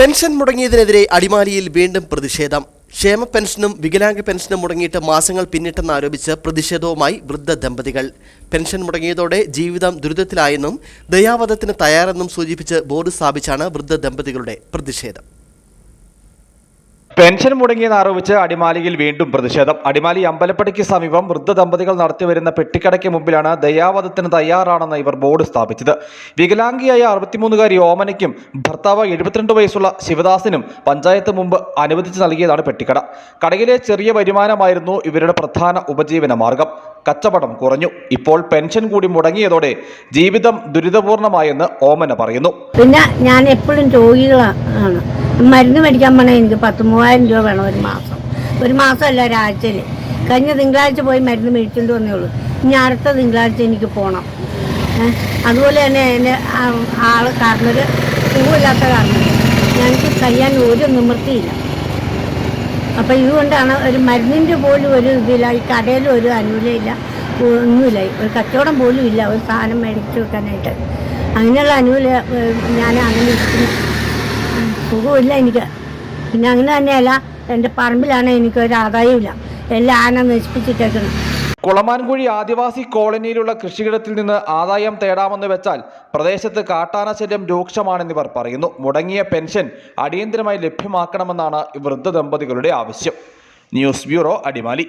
Pension മുടങ്ങിയതിനെതിരെ അടിമാലിയിൽ വീണ്ടും പ്രതിഷേധം. ക്ഷേമ പെൻഷനും വികലാംഗ പെൻഷനും മുടങ്ങിയിട്ട് മാസങ്ങൾ പിന്നിട്ടെന്നാരോപിച്ച് പ്രതിഷേധവുമായി വൃദ്ധ ദമ്പതികൾ. പെൻഷൻ മുടങ്ങിയതോടെ ജീവിതം ദുരിതത്തിലായെന്നും ദയാവധത്തിന് തയ്യാറെന്നും സൂചിപ്പിച്ച് ബോർഡ് സ്ഥാപിച്ചാണ് വൃദ്ധ ദമ്പതികളുടെ പ്രതിഷേധം. പെൻഷൻ മുടങ്ങിയെന്ന് ആരോപിച്ച് അടിമാലിയിൽ വീണ്ടും പ്രതിഷേധം. അടിമാലി അമ്പലപ്പടിക്ക് സമീപം വൃദ്ധ ദമ്പതികൾ നടത്തിവരുന്ന പെട്ടിക്കടയ്ക്ക് മുമ്പിലാണ് ദയാവധത്തിന് തയ്യാറാണെന്ന് ഇവർ ബോർഡ് സ്ഥാപിച്ചത്. വികലാംഗിയായ അറുപത്തിമൂന്നുകാരി ഓമനയ്ക്കും ഭർത്താവ് എഴുപത്തിരണ്ട് വയസ്സുള്ള ശിവദാസിനും പഞ്ചായത്ത് മുമ്പ് അനുവദിച്ച് നൽകിയതാണ് പെട്ടിക്കട. കടയിലെ ചെറിയ വരുമാനമായിരുന്നു ഇവരുടെ പ്രധാന ഉപജീവന മാർഗം. കച്ചവടം കുറഞ്ഞു. ഇപ്പോൾ പെൻഷൻ കൂടി മുടങ്ങിയതോടെ ജീവിതം ദുരിതപൂർണമായെന്ന് ഓമന പറയുന്നു. പിന്നെ ഞാൻ എപ്പോഴും രോഗികളാണ്. മരുന്ന് മേടിക്കാൻ പോണേ എനിക്ക് പത്ത് മൂവായിരം രൂപ വേണം ഒരു മാസം. ഒരു മാസമല്ല ഒരാഴ്ചയിൽ കഴിഞ്ഞ തിങ്കളാഴ്ച പോയി മരുന്ന് മേടിച്ചുകൊണ്ട് വന്നേ ഉള്ളൂ. ഇനി അടുത്ത തിങ്കളാഴ്ച എനിക്ക് പോകണം അതുപോലെ തന്നെ എന്റെ ആൾ കാരണര് പൂവില്ലാത്ത കാരണം ഞങ്ങൾക്ക് കഴിയാൻ ഒരു നിവൃത്തിയില്ല. അപ്പം ഇതുകൊണ്ടാണ് ഒരു മരുന്നിന്റെ പോലും ഒരു ഇതില്ല ഈ കടയിലും ഒരു അനുകൂലമില്ല ഒന്നുമില്ല. ഒരു കച്ചവടം പോലും ഇല്ല ഒരു സാധനം മേടിച്ച് വെക്കാനായിട്ട്. അങ്ങനെയുള്ള അനുകൂല ഞാൻ അങ്ങനെ സുഖമില്ല എനിക്ക്. പിന്നെ അങ്ങനെ തന്നെയല്ല എന്റെ പറമ്പിലാണ് എനിക്ക് ഒരു ആദായമില്ല എല്ലാം ആന നശിപ്പിച്ചിട്ടേക്കണം കുളമാൻകുഴി ആദിവാസി കോളനിയിലുള്ള കൃഷിയിടത്തിൽ നിന്ന് ആദായം തേടാമെന്ന് വെച്ചാൽ പ്രദേശത്ത് കാട്ടാന ശല്യം രൂക്ഷമാണെന്നിവർ പറയുന്നു. മുടങ്ങിയ പെൻഷൻ അടിയന്തരമായി ലഭ്യമാക്കണമെന്നാണ് വൃദ്ധ ദമ്പതികളുടെ ആവശ്യം. News bureau Adimali.